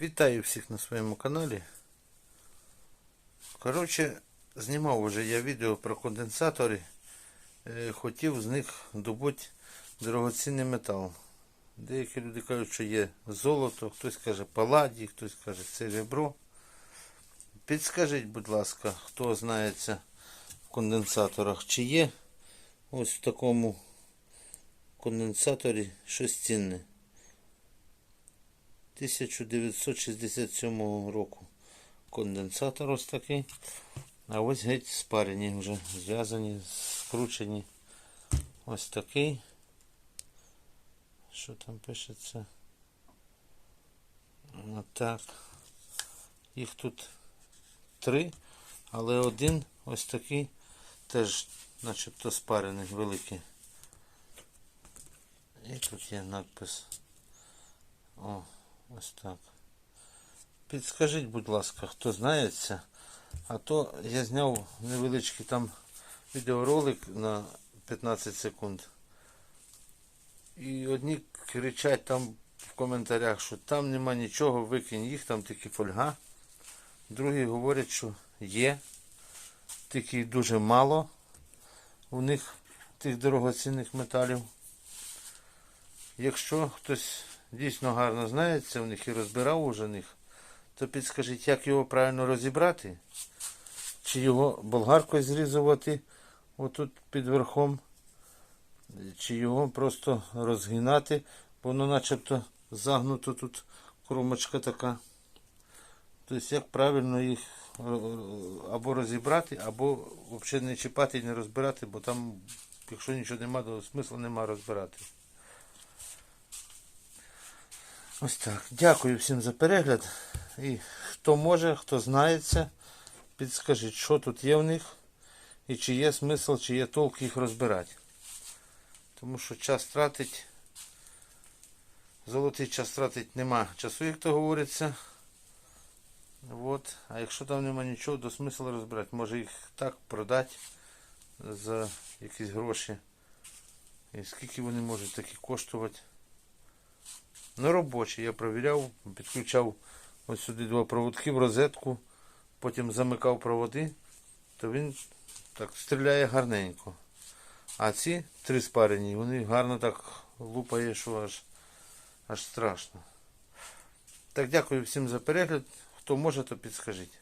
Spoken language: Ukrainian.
Вітаю всіх на своєму каналі. Коротше, знімав вже я відео про конденсатори. Е, Хотів з них добути дорогоцінний метал. Деякі люди кажуть, що є золото, хтось каже паладій, хтось каже серебро. Підскажіть, будь ласка, хто знається в конденсаторах, чи є ось в такому конденсаторі щось цінне. 1967 року. Конденсатор ось такий. А ось геть спарені вже зв'язані, скручені. Ось такий. Що там пишеться? Отак. Їх тут три, але один ось такий теж начебто спарений великий. І тут є надпис. Ось так. Підскажіть, будь ласка, хто знається. А то я зняв невеличкий там відеоролик на 15 секунд. І одні кричать там в коментарях, що там нема нічого, викинь їх, там тільки фольга. Другі говорять, що є, тільки дуже мало у них тих дорогоцінних металів. Якщо хтось дійсно гарно знається в них і розбирав уже них, то підскажіть, як його правильно розібрати? Чи його болгаркою зрізувати отут під верхом, чи його просто розгинати, воно начебто загнуто тут кромочка така. Тобто як правильно їх е, або розібрати, або взагалі не чіпати і не розбирати, бо там, якщо нічого немає, то смисла нема розбирати. Ось так. Дякую всім за перегляд. І хто може, хто знається, підскажіть, що тут є в них і чи є смисл, чи є толк їх розбирати. Тому що час тратить. Золотий час тратить нема часу, як то говориться. От. А якщо там нема нічого, то смисл розбирати. Може їх так продати за якісь гроші. І скільки вони можуть такі коштувати. Ну, робочий. Я провіряв, підключав ось сюди два проводки в розетку, потім замикав проводи, то він так стріляє гарненько. А ці три спарені, вони гарно так лупає, що аж, аж страшно. Так, дякую всім за перегляд. Хто може, то підскажіть.